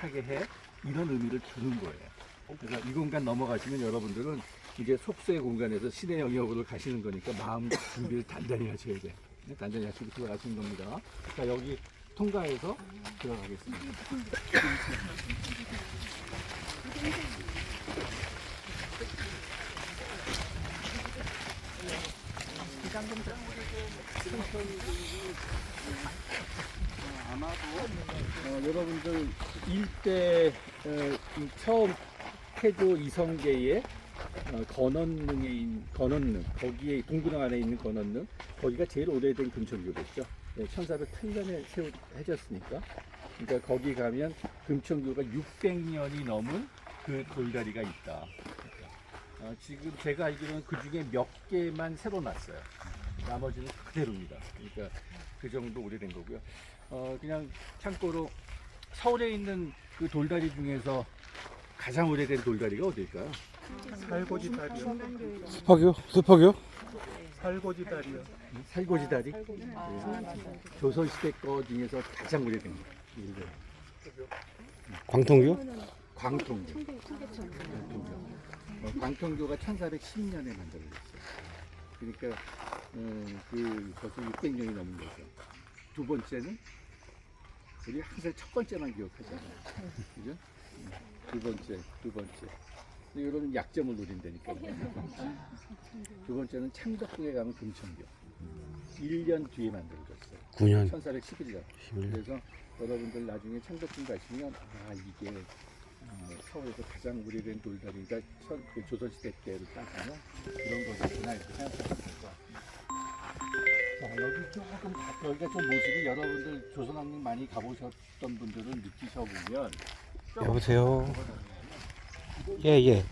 따뜻하게 해 이런 의미를 주는 거예요. 그래서 이 공간 넘어가시면 여러분들은 이제 속수의 공간에서 신의 영역으로 가시는 거니까 마음 준비를 단단히 하셔야 돼. 네, 단단히 하시고 들어가시는 겁니다. 자 여기 통과해서 들어가겠습니다. 아마도 어, 여러분들 일대 어, 이 처음 태조 이성계의 어, 건원릉에 있는 건원릉 거기에 동구릉 안에 있는 건원릉 거기가 제일 오래된 금천교겠죠. 네, 1408년에 세워 해졌으니까. 그러니까 거기 가면 금천교가 600년이 넘은 그 돌다리가 있다. 어, 지금 제가 알기로는 그 중에 몇 개만 새로 났어요. 나머지는 그대로입니다. 그러니까 그 정도 오래된 거고요. 어, 그냥 참고로 서울에 있는 그 돌다리 중에서 가장 오래된 돌다리가 어딜까요? 살고지 다리요. 습하게요? 습하게요? 살고지 다리요. 살고지 다리. 네. 조선시대 거 중에서 가장 오래된 거. 일본. 광통교? 광통교. 광통교. 어, 광통교가 1410년에 만들어졌어요. 그러니까 어, 그 벌써 600년이 넘은 거죠. 두 번째는 우리 항상 첫 번째만 기억하잖아요. 그죠? 음, 두 번째, 두 번째. 이런 약점을 노린다니까. 두 번째는 창덕궁에 가면 금천교. 1년 뒤에 만들어졌어요. 9년 1411년. 11년 그래서 여러분들 나중에 창덕궁 가시면 아 이게 어, 서울에서 가장 오래된 돌다리가 천- 그 조선시대 때를 따지면 그런 거겠구나 이렇게 생각하시면 될것 같습니다. 자 여기 조금 다- 여기가 좀 모습이 여러분들 조선왕릉 많이 가보셨던 분들은 느끼셔 보면 여보세요? 예 예.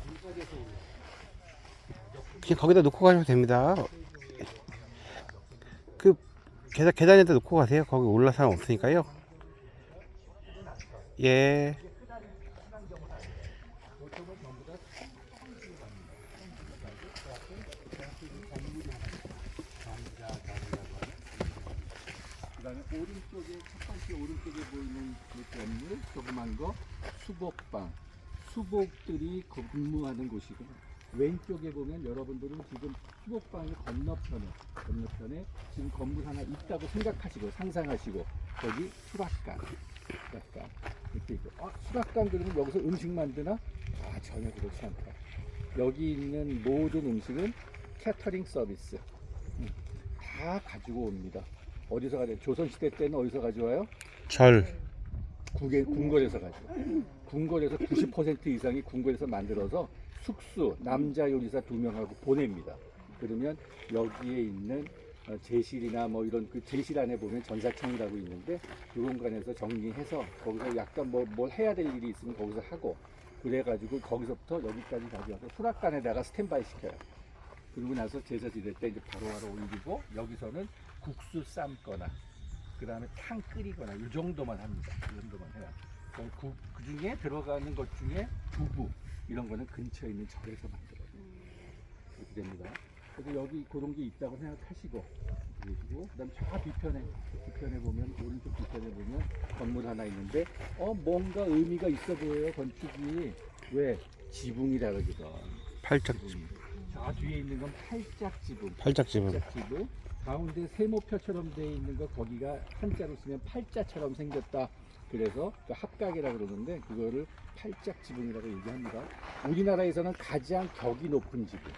그냥 거기다 놓고 가셔도 됩니다. 그 계단, 계단에다 놓고 가세요. 거기 올라 사람 없으니까요. 예 그다음에 오른쪽에 첫 번째 오른쪽에 보이는 그 건물 조그만 거 수복방. 수복들이 근무하는 곳이고 왼쪽에 보면 여러분들은 지금 수복방의 건너편에 건너편에 지금 건물 하나 있다고 생각하시고 상상하시고 거기 수락관 수락관 이렇게 있고. 아 수락관 그러면 여기서 음식 만드나? 아 전혀 그렇지 않다. 여기 있는 모든 음식은 캐터링 서비스. 음, 다 가지고 옵니다 어디서 가져요? 조선시대 때는 어디서 가져와요? 절 국에, 궁궐에서 가져와요. 궁궐에서 90% 이상이 궁궐에서 만들어서 숙수, 남자 요리사 두 명하고 보냅니다. 그러면 여기에 있는 어, 제실이나 뭐 이런 그 제실 안에 보면 전사청이라고 있는데 그 공간에서 정리해서 거기서 약간 뭐 뭘 해야 될 일이 있으면 거기서 하고 그래가지고 거기서부터 여기까지 가져와서 수락관에다가 스탠바이 시켜요. 그리고 나서 제사 지낼 때 이제 바로바로 올리고 여기서는 국수 삶거나 그 다음에 탕 끓이거나 이 정도만 합니다. 이 정도만 해요. 그, 그, 그 중에 들어가는 것 중에 두부 이런 거는 근처에 있는 절에서 만들어요. 이렇게 됩니다. 그래서 여기 그런 게 있다고 생각하시고 그러시고 그다음 저 뒤편에 뒤편에 보면 오른쪽 뒤편에 보면 건물 하나 있는데 어 뭔가 의미가 있어 보여요 건축이 왜 지붕이라 그러거든. 팔짝 저 뒤에 있는 건 팔짝 지붕. 팔짝집은 팔자지붕 가운데 세모표처럼 되어 있는 거 거기가 한자로 쓰면 팔자처럼 생겼다. 그래서 그 합각이라 그러는데 그거를 팔짝 지붕이라고 얘기합니다. 우리나라에서는 가장 격이 높은 지붕,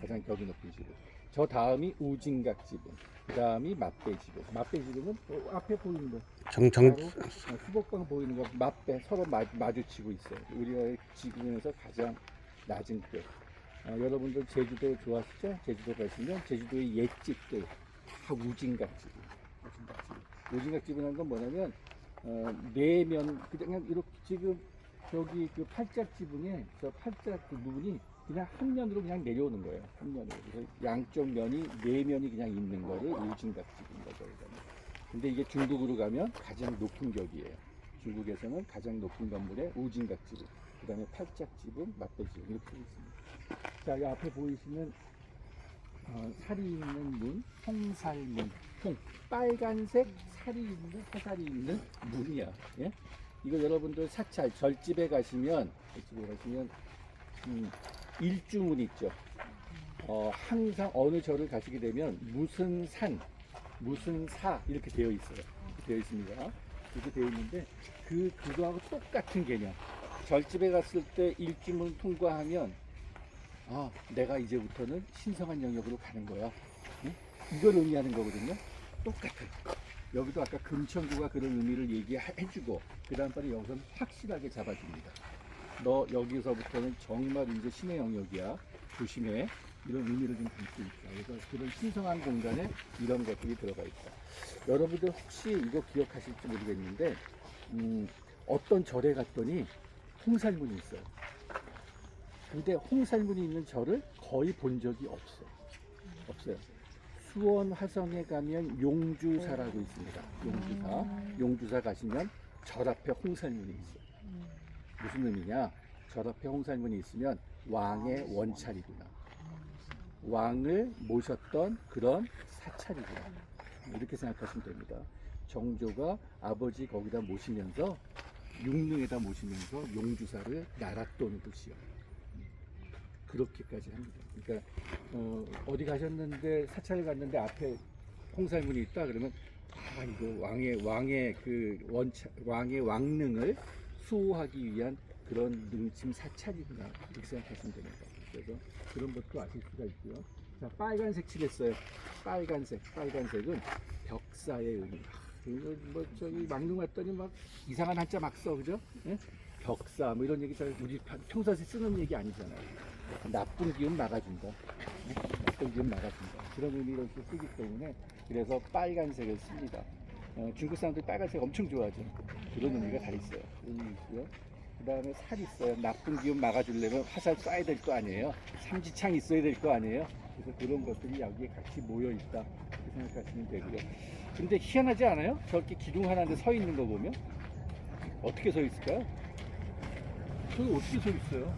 가장 격이 높은 지붕. 저 다음이 우진각 지붕, 그 다음이 맛배 지붕. 맛배 지붕은 또 앞에 보이는 거, 정정 바로 어, 수복강 보이는 거 맛배 서로 마, 마주치고 있어요. 우리나라의 지붕에서 가장 낮은 급. 어, 여러분들 제주도 좋아하시죠? 제주도 가시면 제주도의 옛집들 다 우진각집. 우진각집. 우진각집이라는 건 뭐냐면 어, 내면 그냥 이렇게 지금 저기 그 팔짝 지붕에 저 팔짝 그 부분이 그냥 한 면으로 그냥 내려오는 거예요. 한 면으로. 그래서 양쪽 면이 네 면이 그냥 있는 거를 우진각집인 거죠. 근데 이게 중국으로 가면 가장 높은 격이에요. 중국에서는 가장 높은 건물에 우진각지붕, 그 다음에 팔짝지붕, 맛배지붕 이렇게 있습니다. 자, 이 앞에 보이시는 어, 살이 있는 문, 홍살문, 홍 빨간색 살이 있는 화살이 있는 문이야. 예? 이거 여러분들 사찰 절집에 가시면 절집에 가시면 음, 일주문 있죠. 어, 항상 어느 절을 가시게 되면 무슨 산, 무슨 사 이렇게 되어 있어요. 이렇게 되어 있습니다. 이렇게 되어 있는데 그 그거하고 똑같은 개념. 절집에 갔을 때 일주문 통과하면 아 내가 이제부터는 신성한 영역으로 가는 거야. 응? 이걸 의미하는 거거든요. 똑같아요. 여기도 아까 금천구가 그런 의미를 얘기해주고 그 다음번에 여기서는 확실하게 잡아줍니다. 너 여기서부터는 정말 이제 신의 영역이야. 조심해. 이런 의미를 좀 담고 있다. 그래서 그런 신성한 공간에 이런 것들이 들어가 있다. 여러분들 혹시 이거 기억하실지 모르겠는데 음, 어떤 절에 갔더니 홍살문이 있어요. 근데 홍살문이 있는 절을 거의 본 적이 없어. 없어요. 수원 화성에 가면 용주사라고 있습니다. 용주사. 용주사 가시면 절 앞에 홍살문이 있어요. 무슨 의미냐? 절 앞에 홍살문이 있으면 왕의 원찰이구나. 왕을 모셨던 그런 사찰이구나. 이렇게 생각하시면 됩니다. 정조가 아버지 거기다 모시면서 육릉에다 모시면서 용주사를 날았던 곳이요. 그렇게까지 합니다. 그러니까 어, 디 가셨는데 사찰을 갔는데 앞에 홍살문이 있다 그러면 아 이거 왕의 왕의 그 원차 왕의 왕릉을 수호하기 위한 그런 능침 사찰이구나 이렇게 생각하시면 됩니다. 그래서 그런 것도 아실 수가 있고요. 자 빨간색 칠했어요. 빨간색 빨간색은 벽사의 의미. 아, 이거 뭐 저기 막능 왔더니 막 이상한 한자 막 써 그죠? 예? 벽사 뭐 이런 얘기 잘 우리 평소에 쓰는 얘기 아니잖아요. 나쁜 기운 막아준다. 나쁜 기운 막아준다. 그런 의미로 이렇게 쓰기 때문에 그래서 빨간색을 씁니다. 어, 중국 사람들 빨간색 엄청 좋아하죠. 그런 의미가 다 있어요. 그런 의미 있고요. 그 다음에 살 있어요. 나쁜 기운 막아주려면 화살 쏴야 될 거 아니에요. 삼지창 있어야 될 거 아니에요. 그래서 그런 것들이 여기에 같이 모여 있다. 이렇게 생각하시면 되고요. 근데 희한하지 않아요? 저렇게 기둥 하나인데 서 있는 거 보면 어떻게 서 있을까요? 저기 어떻게 서 있어요?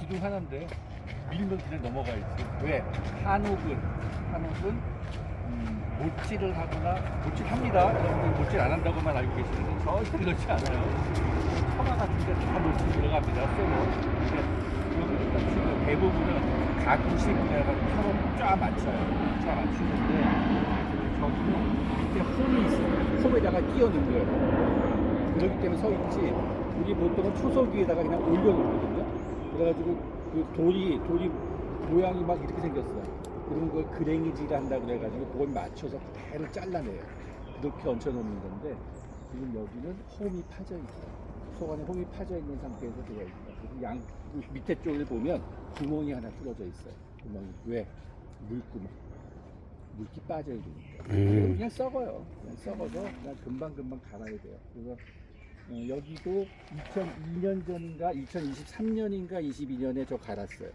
기둥 하나인데 밀면 그냥 넘어가야지. 왜? 한옥은 한옥은 음, 못질을 하거나 못질합니다. 여러분들 못질 안 한다고만 알고 계시는데 절대 그렇지 않아요. 처마 같은 데 다 못질 들어갑니다. 쇠로. 근데 여기 대부분은 가구식 내가 처럼 쫙 맞춰요. 쫙 맞추는데 저기는 밑에 홈이 있어요. 홈에다가 끼워 넣는 거예요. 그렇기 때문에 서 있지. 우리 보통은 초석 위에다가 그냥 올려놓거든요. 그래가지고 그 돌이 돌이 모양이 막 이렇게 생겼어. 그런 걸 그랭이질 한다 그래가지고 그걸 맞춰서 그대로 잘라내요. 그렇게 얹혀놓는 건데 지금 여기는 홈이 파져 있어요. 속 안에 홈이 파져 있는 상태에서 있다. 그리고 양 밑에 쪽을 보면 구멍이 하나 뚫어져 있어요. 구멍이 왜? 물구멍. 물기 빠져야 되니까. 음. 그냥 썩어요. 그냥 썩어서 그냥 금방 금방 갈아야 돼요. 그래서 어, 여기도 2002년 전인가 2023년인가 22년에 저 갈았어요.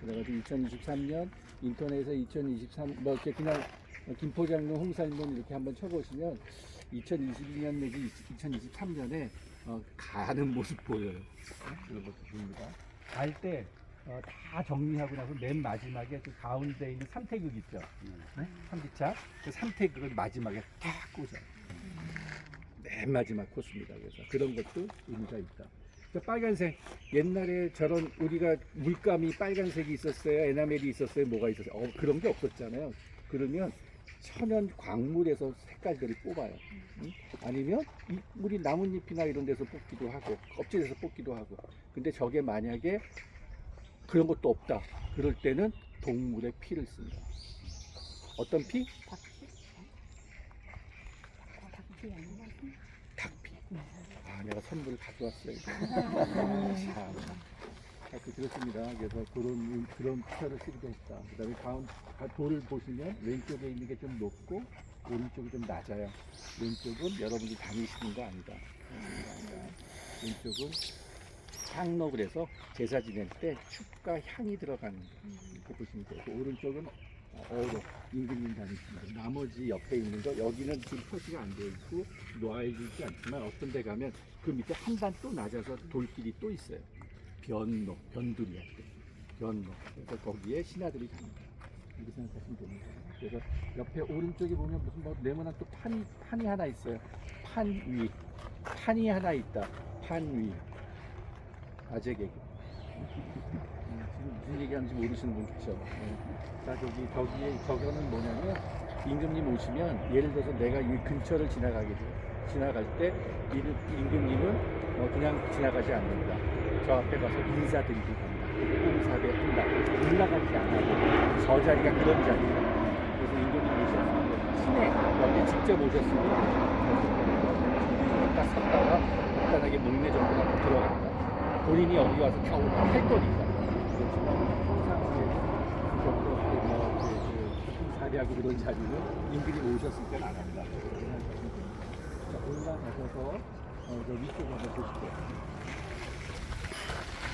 그래가지고 2023년 인터넷에서 2023 뭐 이렇게 그냥 김포장로 홍살문 이렇게 한번 쳐보시면 2022년 내지 2023년에 어, 가는 모습 보여요. 네? 그런 것도 보입니다. 갈때 어, 다 정리하고 나서 맨 마지막에 그 가운데 있는 삼태극 있죠. 네? 삼지차 그 삼태극을 마지막에 딱 꽂아요. 맨 마지막 코스입니다. 그래서 그런 것도 의미가 있다. 저 빨간색 옛날에 저런 우리가 물감이 빨간색이 있었어요, 에나멜이 있었어요, 뭐가 있었어요. 어, 그런 게 없었잖아요. 그러면 천연 광물에서 색깔들이 뽑아요. 응? 아니면 이- 우리 나뭇잎이나 이런 데서 뽑기도 하고 껍질에서 뽑기도 하고. 근데 저게 만약에 그런 것도 없다. 그럴 때는 동물의 피를 씁니다. 어떤 피? 닭피. 아, 내가 선물을 가져왔어요. 참. 하여튼 그렇습니다. 그래서 그런, 그런 표현을 쓰기도 했다. 그 다음에 가운, 가- 돌을 보시면 왼쪽에 있는 게 좀 높고 오른쪽이 좀 낮아요. 왼쪽은 여러분이 다니시는 거 아니다. 왼쪽은 향로 그래서 제사 지낼 때 축과 향이 들어가는 거. 이렇게 보시면 되고 오른쪽은 어로 임금님 다니시는 거. 나머지 옆에 있는 거 여기는 지금 표시가 안 되어 있고 놓아있지 않지만 어떤 데 가면 그 밑에 한 단 또 낮아서 돌길이 또 있어요. 변로, 변두리 할 때. 변로. 그래서 거기에 신하들이 갑니다. 이렇게 생각하시면 됩니다. 그래서 옆에 오른쪽에 보면 무슨 뭐 네모난 또 판, 판이 하나 있어요. 판 위. 판이 하나 있다. 판 위. 아재 개그. 무슨 얘기하는지 모르시는 분 계셔. 네. 자, 저기, 저기에, 저거는 뭐냐면, 임금님 오시면, 예를 들어서 내가 이 근처를 지나가게 돼. 지나갈 때, 이- 임금님은 어, 그냥 지나가지 않는다. 저 앞에 가서 인사드리고 간다. 인사대 한다. 올라가지 않아도 저 자리가 그런 자리다. 그래서 임금님 오셨으면, 시내, 여기 직접 오셨으면, 딱 섰다가 간단하게 목내 정도 하고 들어간다. 본인이 여기 와서 다 할 거니까. 사리하고 그런 자리는 임금이 오셨을 때는 안 합니다. 자, 올라가셔서 어, 저 위쪽 한번 보시죠.